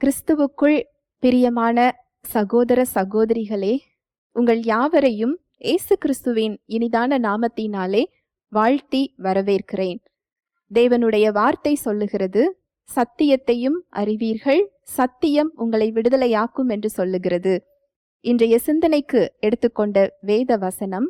கிறிஸ்துவுக்குள் பிரியமான சகோதர சகோதரிகளே உங்கள் யாவரையும் இயேசு கிறிஸ்துவின் இனிதான நாமத்தினாலே வாழ்த்தி வரவேற்கிறேன். தேவனுடைய வார்த்தை சொல்லுகிறது சத்தியத்தையும் அறிவீர்கள் சத்தியம் உங்களை விடுதலையாக்கும் என்று சொல்லுகிறது. இன்றைய சிந்தனைக்கு எடுத்துக்கொண்ட வேத வசனம்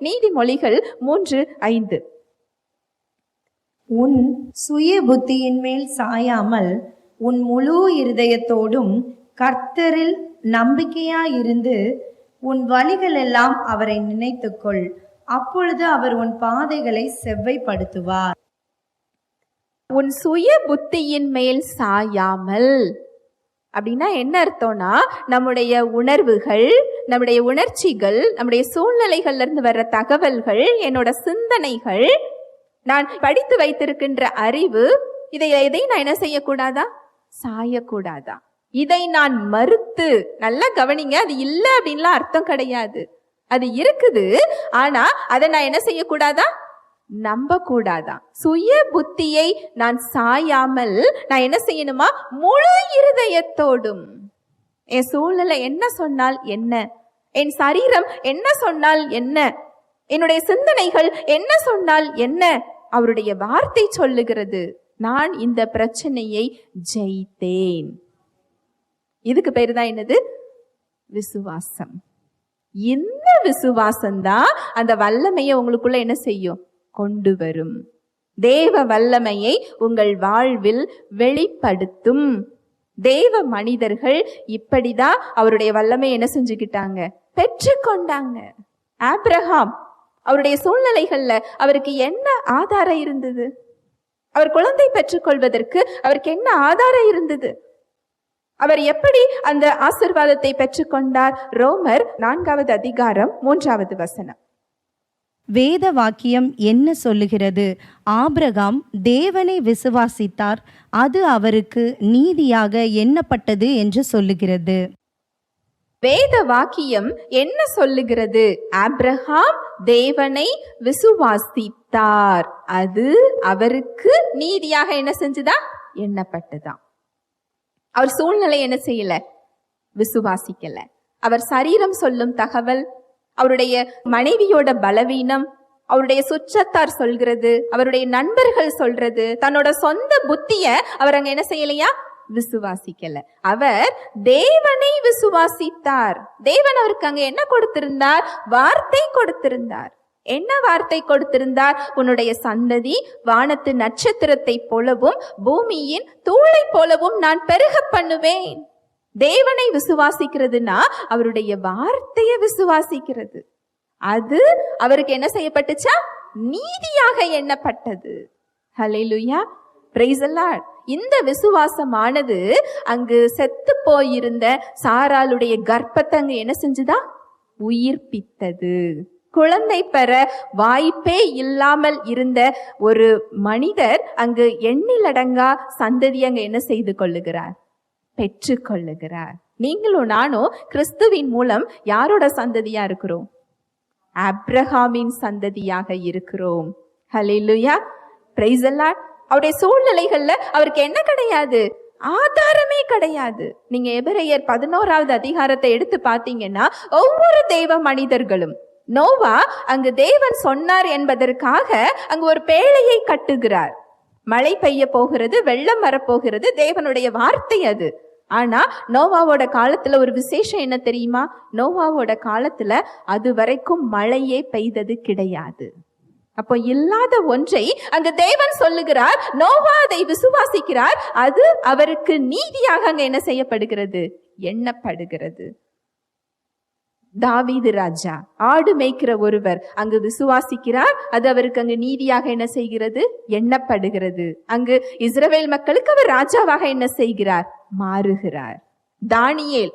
நீதிமொழிகள் மூன்று ஐந்து. உன் சுய புத்தியின் மேல் சாயாமல் உன் முழு இருதயத்தோடும் கர்த்தரில் நம்பிக்கையாயிருந்து உன் வழிகளெல்லாம் அவரை நினைத்துக்கொள். அப்பொழுது அவர் உன் பாதைகளை செவ்வைப்படுத்துவார். உன் சுய புத்தியின் மேல் சாயாமல். அப்படின்னா என்ன அர்த்தம்னா நம்முடைய உணர்வுகள் நம்முடைய உணர்ச்சிகள் நம்முடைய சூழ்நிலைகள்ல இருந்து வர்ற தகவல்கள் என்னோட சிந்தனைகள் நான் படித்து வைத்திருக்கின்ற அறிவு இதை எதை நான் என்ன செய்யக்கூடாதா? சாயக்கூடாதா? இதை நான் மறுத்து நல்லா கவனிங்க அது இல்லை அப்படின்லாம் அர்த்தம் கிடையாது. அது இருக்குது ஆனா அதை நான் என்ன செய்யக்கூடாதா? நம்ப கூடாதா சுய புத்தியை நான் சாயாமல் நான் என்ன செய்யணுமா? முழு இருதயத்தோடும். என் சூழ்நிலை என்ன சொன்னால் என்ன? என் சரீரம் என்ன சொன்னால் என்ன? என்னுடைய சிந்தனைகள் என்ன சொன்னால் என்ன? அவருடைய வார்த்தை சொல்லுகிறது. நான் இந்த பிரச்சனையை ஜெயித்தேன். இதுக்கு பேர் தான் என்னது? விசுவாசம். இந்த விசுவாசம் தான் அந்த வல்லமையை உங்களுக்குள்ள என்ன செய்யும்? கொண்டு வரும். தேவ வல்லமையை உங்கள் வாழ்வில் வெளிப்படுத்தும். தேவ மனிதர்கள் இப்படிதான் அவருடைய வல்லமை என்ன செஞ்சுக்கிட்டாங்க? பெற்றுக்கொண்டாங்க. ஆப்ரஹாம் அவருடைய சூழ்நிலைகள்ல அவருக்கு என்ன ஆதாரம் இருந்தது? அவர் குழந்தை பெற்றுக்கொள்வதற்கு அவருக்கு என்ன ஆதாரம் இருந்தது? அவர் எப்படி அந்த ஆசிர்வாதத்தை பெற்றுக்கொண்டார்? ரோமர் நான்காவது அதிகாரம் மூன்றாவது வசனம். வேத வாக்கியம் என்ன சொல்லுகிறது? ஆபிரகாம் தேவனை விசுவாசித்தார் அது அவருக்கு நீதியாக எண்ணப்பட்டது என்று சொல்லுகிறது. வேத வாக்கியம் என்ன சொல்லுகிறது? ஆப்ரஹாம் தேவனை தார் அது அவருக்கு நீதியாக என்ன செஞ்சுதா? எண்ணப்பட்டுதான் அவர் சூழ்நிலை என்ன செய்யல? விசுவாசிக்கல. அவர் சரீரம் சொல்லும் தகவல் அவருடைய மனைவியோட பலவீனம் அவருடைய சுற்றத்தார் சொல்கிறது அவருடைய நண்பர்கள் சொல்றது தன்னோட சொந்த புத்திய அவர் அங்க என்ன செய்யலையா? விசுவாசிக்கல. அவர் தேவனை விசுவாசித்தார். தேவன் அவருக்கு அங்க என்ன கொடுத்திருந்தார்? வார்த்தை கொடுத்திருந்தார். என்ன வார்த்தை கொடுத்திருந்தார்? உன்னுடைய சந்ததி வானத்து நட்சத்திரத்தை போலவும் பூமியின் தூளை போலவும் நான் பெருக பண்ணுவேன். தேவனை விசுவாசிக்கிறதுனா அவருடைய வார்த்தையை விசுவாசிக்கிறது. அது அவருக்கு என்ன செய்யப்பட்டுச்சா? நீதியாக எண்ணப்பட்டது. ஹalleluya praise இந்த விசுவாசமானது அங்கு செத்து போயிருந்த சாராளுடைய கர்ப்பத்தை அங்கு என்ன செஞ்சுதா? உயிர்ப்பித்தது. குழந்தை பெற வாய்ப்பே இல்லாமல் இருந்த ஒரு மனிதர் அங்கு எண்ணிலடங்கா சந்ததி அங்க என்ன செய்து கொள்ளுகிறார்? பெற்றுக்கொள்ளுகிறார் நீங்களும் நானும் கிறிஸ்துவின் மூலம் யாரோட சந்ததியா இருக்கிறோம்? அப்ரஹாமின் சந்ததியாக இருக்கிறோம். ஹலிலுயா பிரைஸ் எல்லாம் அவருடைய சூழ்நிலைகள்ல அவருக்கு என்ன கிடையாது? ஆதாரமே கிடையாது. நீங்க எபிரேயர் பதினோராவது அதிகாரத்தை எடுத்து பார்த்தீங்கன்னா ஒவ்வொரு தெய்வ மனிதர்களும் நோவா அங்கு தேவன் சொன்னார் என்பதற்காக அங்கு ஒரு பேழையை கட்டுகிறார். மழை பெய்ய போகிறது வெள்ளம் வரப்போகிறது தேவனுடைய வார்த்தை அது. ஆனா நோவாவோட காலத்துல ஒரு விசேஷம் என்ன தெரியுமா? நோவாவோட காலத்துல அது வரைக்கும் மழையே பெய்தது கிடையாது. அப்போ இல்லாத ஒன்றை அங்கு தேவன் சொல்லுகிறார் நோவா அதை விசுவாசிக்கிறார் அது அவருக்கு நீதியாக அங்க என்ன செய்யப்படுகிறது? எண்ணப்படுகிறது. தாவீது ராஜா. ஆடு மேய்க்கிற ஒருவர் அங்கு விசுவாசிக்கிறார். அது அவருக்கு அங்கு நீதியாக என்ன செய்கிறது? எண்ணப்படுகிறது. அங்கு இஸ்ரவேல் மக்களுக்கு அவர் ராஜாவாக என்ன செய்கிறார்? மாறுகிறார். தானியேல்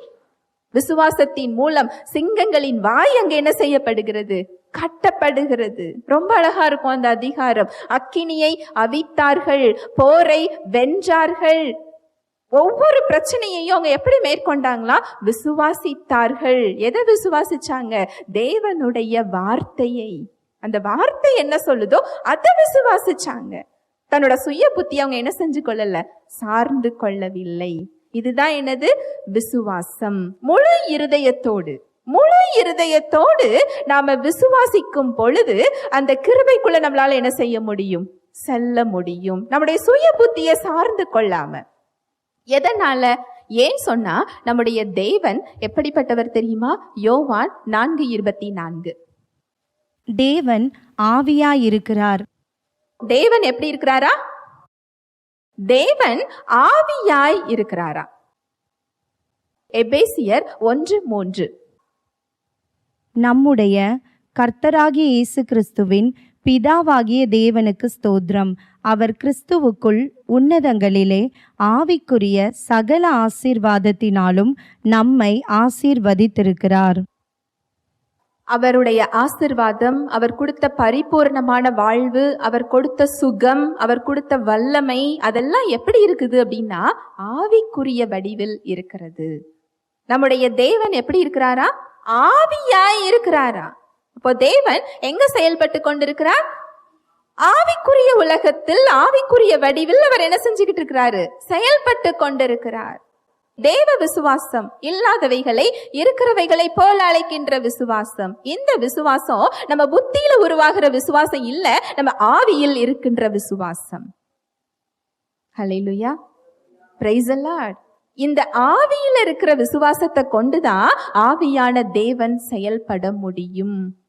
விசுவாசத்தின் மூலம் சிங்கங்களின் வாய் அங்கு என்ன செய்யப்படுகிறது? கட்டப்படுகிறது. ரொம்ப அழகா இருக்கும் அந்த அதிகாரம். அக்கினியை அவித்தார்கள் போரை வென்றார்கள். ஒவ்வொரு பிரச்சனையையும் அவங்க எப்படி மேற்கொண்டாங்களா? விசுவாசித்தார்கள். எதை விசுவாசிச்சாங்க? தேவனுடைய வார்த்தையை. அந்த வார்த்தை என்ன சொல்லுதோ அதை விசுவாசிச்சாங்க. தன்னோட சுய புத்தி அவங்க என்ன செஞ்சு கொள்ளல? சார்ந்து கொள்ளவில்லை. இதுதான் என்னது? விசுவாசம். முழு இருதயத்தோடு. முழு இருதயத்தோடு நாம விசுவாசிக்கும் பொழுது அந்த கிருபைக்குள்ள நம்மளால என்ன செய்ய முடியும்? செல்ல முடியும். நம்முடைய சுய புத்தியை சார்ந்து கொள்ளாம. எதனால? ஏன் சொன்னா நம்முடைய தேவன் எப்படிப்பட்டவர் தெரியுமா? யோவான் நான்கு இருபத்தி நான்கு. தேவன் ஆவியாயிருக்கிறார். தேவன் எப்படி இருக்கிறாரா? தேவன் ஆவியாய் இருக்கிறாரா எபேசியர் ஒன்று மூன்று. நம்முடைய கர்த்தராகிய இயேசு கிறிஸ்துவின் பிதாவாகிய தேவனுக்கு ஸ்தோத்திரம். அவர் கிறிஸ்துவுக்குள் உன்னதங்களிலே ஆவிக்குரிய சகல ஆசீர்வாதத்தினாலும் நம்மை ஆசீர்வதித்திருக்கிறார். அவருடைய ஆசிர்வாதம் அவர் கொடுத்த பரிபூர்ணமான வாழ்வு அவர் கொடுத்த சுகம் அவர் கொடுத்த வல்லமை அதெல்லாம் எப்படி இருக்குது அப்படின்னா ஆவிக்குரிய வடிவில் இருக்கிறது. நம்முடைய தேவன் எப்படி இருக்கிறாரா? ஆவியாய் இருக்கிறாரா? இப்போ தேவன் எங்க செயல்பட்டு கொண்டிருக்கிறார்? ஆவிக்குரிய உலகத்தில் ஆவிக்குரிய வடிவில் அவர் என்ன செஞ்சுக்கிட்டு இருக்கிறாரு? செயல்பட்டு கொண்டிருக்கிறார். தேவ விசுவாசம் இல்லாதவைகளை இருக்கிறவைகளை போல அழைக்கின்ற விசுவாசம். இந்த விசுவாசம் நம்ம புத்தியில உருவாகிற விசுவாசம் இல்ல நம்ம ஆவியில் இருக்கின்ற விசுவாசம். ஹalleluya praise இந்த ஆவியில் இருக்கிற விசுவாசத்தை கொண்டுதான் ஆவியான தேவன் செயல்பட முடியும்.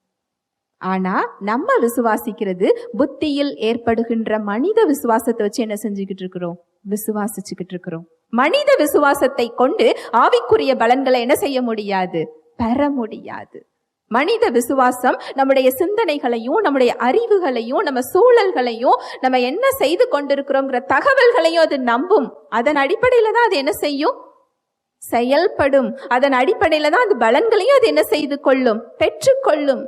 ஆனா நம்ம விசுவாசிக்கிறது புத்தியில் ஏற்படுகின்ற மனித விசுவாசத்தை வச்சு என்ன செஞ்சுக்கிட்டு இருக்கிறோம்? விசுவாசிச்சுக்கிட்டு இருக்கிறோம். மனித விசுவாசத்தை கொண்டு ஆவிக்குரிய பலன்களை என்ன செய்ய முடியாது? பெற முடியாது. மனித விசுவாசம் நம்முடைய சிந்தனைகளையும் நம்முடைய அறிவுகளையும் நம்ம சூழல்களையும் நம்ம என்ன செய்து கொண்டிருக்கிறோங்கிற தகவல்களையும் அது நம்பும். அதன் அடிப்படையில தான் அது என்ன செய்யும்? செயல்படும். அதன் அடிப்படையில தான் அது பலன்களையும் அது என்ன செய்து கொள்ளும்? பெற்றுக்கொள்ளும்.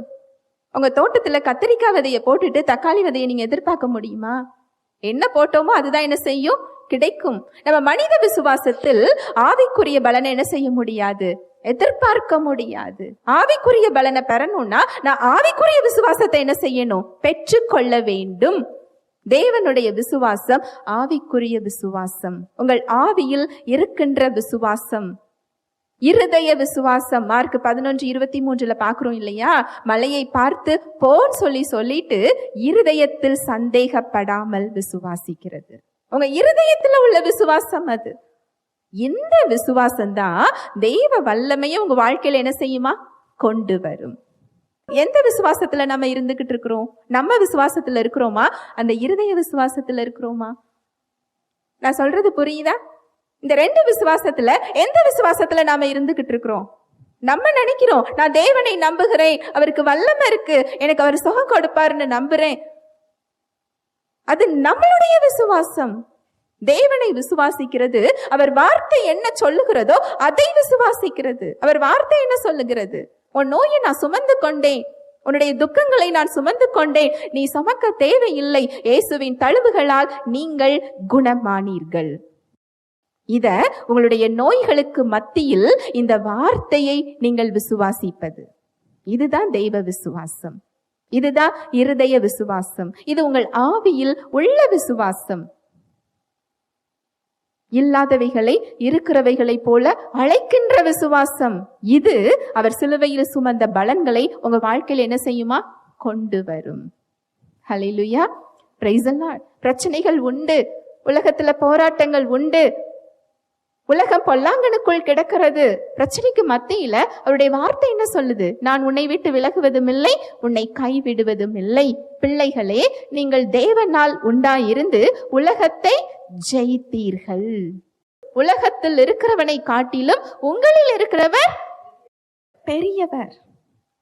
உங்கள் தோட்டத்தில் கத்திரிக்காய் விதையை போட்டுட்டு தக்காளி விதையை நீங்கள் எதிர்பார்க்க முடியுமா? என்ன போட்டோமோ அதுதான் என்ன செய்யும்? கிடைக்கும். நம்ம மனித விசுவாசத்தில் ஆவிக்குரிய பலனை என்ன செய்ய முடியாது? எதிர்பார்க்க முடியாது. ஆவிக்குரிய பலனை பெறணும்னா நான் ஆவிக்குரிய விசுவாசத்தை என்ன செய்யணும்? பெற்றுக்கொள்ள வேண்டும். தேவனுடைய விசுவாசம் ஆவிக்குரிய விசுவாசம். உங்கள் ஆவியில் இருக்கின்ற விசுவாசம். இருதய விசுவாசம் மார்க் பதினொன்று இருபத்தி மூன்றுல பாக்குறோம் இல்லையா? மலையை பார்த்து போன்னு சொல்லி சொல்லிட்டு இருதயத்தில் சந்தேகப்படாமல் விசுவாசிக்கிறது. உங்க இருதயத்துல உள்ள விசுவாசம் அது. இந்த விசுவாசம் தான் தெய்வ வல்லமையை உங்க வாழ்க்கையில என்ன செய்யுமா? கொண்டு வரும். எந்த விசுவாசத்துல நம்ம இருந்துகிட்டு இருக்கிறோம்? நம்ம விசுவாசத்துல இருக்கிறோமா? அந்த இருதய விசுவாசத்துல இருக்கிறோமா? நான் சொல்றது புரியுதா? இந்த ரெண்டு விசுவாசத்துல எந்த விசுவாசத்துல நாம இருந்துகிட்டு இருக்கிறோம்? நம்ம நினைக்கிறோம் நான் தேவனை நம்புகிறேன் அவருக்கு வல்லமை இருக்கு எனக்கு அவர் சுகம் கொடுப்பாருன்னு நம்புறேன். அது நம்மளுடைய விசுவாசம். தேவனை விசுவாசிக்கிறது அவர் வார்த்தை என்ன சொல்லுகிறதோ அதை விசுவாசிக்கிறது. அவர் வார்த்தை என்ன சொல்லுகிறது? உன் நோயை நான் சுமந்து கொண்டேன். உன்னுடைய துக்கங்களை நான் சுமந்து கொண்டேன். நீ சுமக்க தேவையில்லை. இயேசுவின் தழுவுகளால் நீங்கள் குணமானீர்கள். இத உங்களுடைய நோய்களுக்கு மத்தியில் இந்த வார்த்தையை நீங்கள் விசுவாசிப்பது. இதுதான் தெய்வ விசுவாசம். இதுதான் இருதய விசுவாசம். இது உங்கள் ஆவியில் உள்ள விசுவாசம். இல்லாதவைகளை இருக்கிறவைகளை போல அழைக்கின்ற விசுவாசம். இது அவர் சிலுவையில் சுமந்த பலன்களை உங்க வாழ்க்கையில் என்ன செய்யுமா? கொண்டு வரும். ஹalleluya பிரச்சனைகள் உண்டு. உலகத்துல போராட்டங்கள் உண்டு. உலகம் பொல்லாங்கனுக்குள் கிடக்கிறது. பிரச்சனைக்கு மத்தியில அவருடைய வார்த்தை என்ன சொல்லுது? நான் உன்னை விட்டு விலகுவதும் இல்லை உன்னை கைவிடுவதும் இல்லை. பிள்ளைகளே நீங்கள் தேவனால் உண்டாயிருந்து உலகத்தை ஜெயித்தீர்கள். உலகத்தில் இருக்கிறவனை காட்டிலும் உங்களில் இருக்கிறவர் பெரியவர்.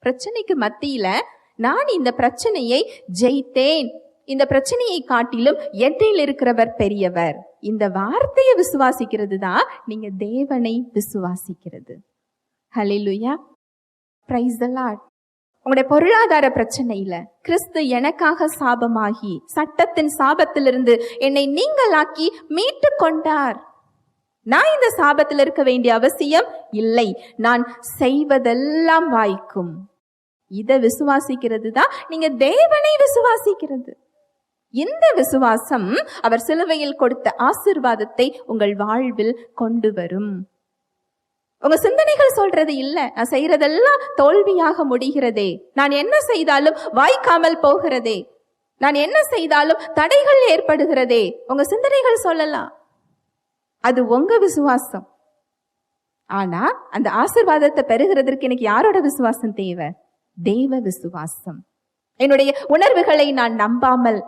பிரச்சனைக்கு மத்தியில நான் இந்த பிரச்சனையை ஜெயித்தேன். இந்த பிரச்சனையை காட்டிலும் என்னில் இருக்கிறவர் பெரியவர். இந்த வார்த்தையை விசுவாசிக்கிறது தான் நீங்க தேவனை விசுவாசிக்கிறது. ஹலிலுயா பிரைஸ் the உங்களுடைய பொருளாதார பிரச்சனையில கிறிஸ்து எனக்காக சாபமாகி சட்டத்தின் சாபத்திலிருந்து என்னை நீங்களாக்கி மீட்டு கொண்டார். நான் இந்த சாபத்தில் இருக்க வேண்டிய அவசியம் இல்லை. நான் செய்வதெல்லாம் வாய்க்கும். இதை விசுவாசிக்கிறது தான் நீங்க தேவனை விசுவாசிக்கிறது. இந்த விசுவாசம் அவர் சிலுவையில் கொடுத்த ஆசிர்வாதத்தை உங்கள் வாழ்வில் கொண்டு வரும். உங்க சிந்தனைகள் சொல்றது இல்ல. நான் செய்யறதெல்லாம் தோல்வியாக முடிகிறதே. நான் என்ன செய்தாலும் வாய்க்காமல் போகிறதே. நான் என்ன செய்தாலும் தடைகள் ஏற்படுகிறதே. உங்க சிந்தனைகள் சொல்லலாம். அது உங்க விசுவாசம். ஆனா அந்த ஆசிர்வாதத்தை பெறுகிறதற்கு எனக்கு யாரோட விசுவாசம் தேவை? தெய்வ விசுவாசம். என்னுடைய உணர்வுகளை நான் நம்பாமல்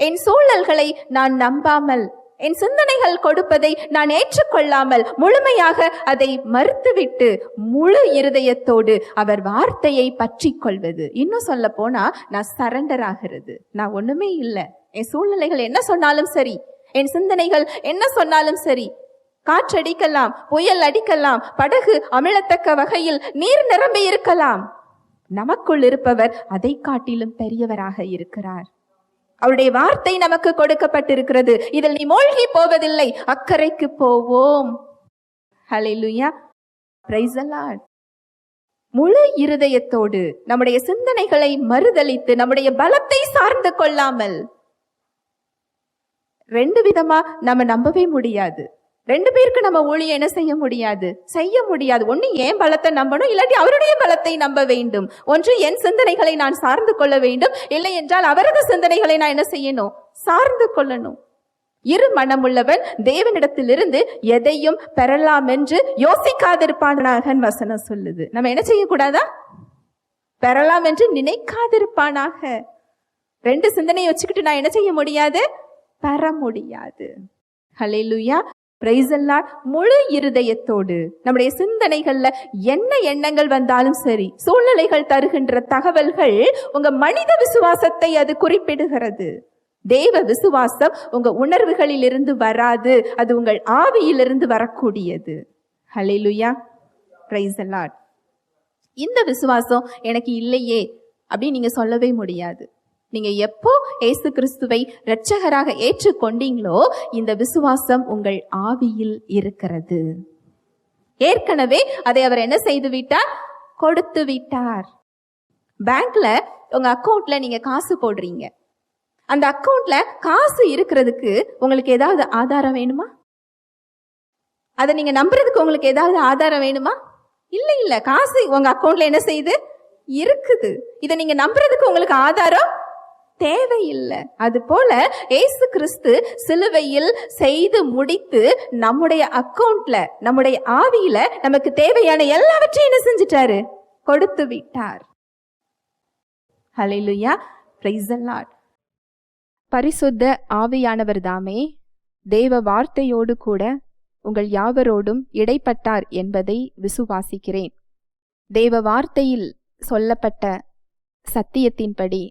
என் சூழல்களை நான் நம்பாமல் என் சிந்தனைகள் கொடுப்பதை நான் ஏற்றுக்கொள்ளாமல் முழுமையாக அதை மறுத்துவிட்டு முழு இருதயத்தோடு அவர் வார்த்தையை பற்றி கொள்வது இன்னும் சொல்ல போனா நான் சரண்டர் ஆகிறது. நான் ஒண்ணுமே இல்லை. என் சூழ்நிலைகள் என்ன சொன்னாலும் சரி என் சிந்தனைகள் என்ன சொன்னாலும் சரி காற்றடிக்கலாம் புயல் அடிக்கலாம் படகு அமிழத்தக்க வகையில் நீர் நிரம்பி இருக்கலாம் நமக்குள் இருப்பவர் அதை காட்டிலும் பெரியவராக இருக்கிறார். அவருடைய வார்த்தை நமக்கு கொடுக்கப்பட்டிருக்கிறது. இதில் நீ மூழ்கி போவதில்லை. அக்கறைக்கு போவோம். ஹalleluya லுயா the முழு இருதயத்தோடு நம்முடைய சிந்தனைகளை மறுதளித்து நம்முடைய பலத்தை சார்ந்து கொள்ளாமல் ரெண்டு விதமா நம்ம நம்பவே முடியாது. ரெண்டு பேருக்கு நம்ம ஊழியம் என்ன செய்ய முடியாது? செய்ய முடியாது. ஒன்று ஏன் பலத்தை நம்பணும்? இல்லாட்டி அவருடைய பலத்தை நம்ப வேண்டும். ஒன்று என் சிந்தனைகளை நான் சார்ந்து கொள்ள வேண்டும். இல்லை என்றால் அவரது சிந்தனைகளை நான் என்ன செய்யணும்? சார்ந்து கொள்ளணும். இரு மனமுள்ளவன் தேவனிடத்திலிருந்து எதையும் பெறலாம் என்று யோசிக்காதிருப்பானாக வசனம் சொல்லுது. நம்ம என்ன செய்யக்கூடாதா? பெறலாம் என்று நினைக்காதிருப்பானாக. ரெண்டு சிந்தனையை வச்சுக்கிட்டு நான் என்ன செய்ய முடியாது? பெற முடியாது. ஹலெலுயா பிரைஸ் முழு இருதயத்தோடு. நம்முடைய சிந்தனைகள்ல என்ன எண்ணங்கள் வந்தாலும் சரி சூழ்நிலைகள் தருகின்ற தகவல்கள் உங்க மனித விசுவாசத்தை அது குறிப்பிடுகிறது. தேவ விசுவாசம் உங்க உணர்வுகளில் இருந்து வராது. அது உங்கள் ஆவியிலிருந்து வரக்கூடியது. ஹலிலுயா பிரைஸ் இந்த விசுவாசம் எனக்கு இல்லையே அப்படின்னு நீங்க சொல்லவே முடியாது. நீங்க எப்போ இயேசு கிறிஸ்துவை இரட்சகராக ஏற்றுக்கொண்டீங்களோ இந்த விசுவாசம் உங்கள் ஆவியில் இருக்கிறது. ஏற்கனவே அதை அவர் என்ன செய்து விட்டார்? கொடுத்து விட்டார். பேங்க்ல உங்க அக்கவுண்ட்ல நீங்க காசு போடுறீங்க. அந்த அக்கவுண்ட்ல காசு இருக்கிறதுக்கு உங்களுக்கு ஏதாவது ஆதாரம் வேணுமா? அதை நீங்க நம்புறதுக்கு உங்களுக்கு ஏதாவது ஆதாரம் வேணுமா? இல்ல இல்ல. காசு உங்க அக்கவுண்ட்ல என்ன செய்யுது இருக்குது. இதை நீங்க நம்புறதுக்கு உங்களுக்கு ஆதாரம்? தேவையில்லை. அதுபோல ஏசு கிறிஸ்து சிலுவையில் செய்து முடித்து நம்முடைய அக்கவுண்ட்ல நம்முடைய ஆவியில நமக்கு தேவையான எல்லாவற்றையும் என்ன செஞ்சிட்டாரு? கொடுத்து விட்டார். ஹalleluya praise பரிசுத்த ஆவியானவர் தாமே தேவ வார்த்தையோடு கூட உங்கள் யாவரோடும் இடைப்பட்டார் என்பதை விசுவாசிக்கிறேன். தேவ வார்த்தையில் சொல்லப்பட்ட சத்தியத்தின்படி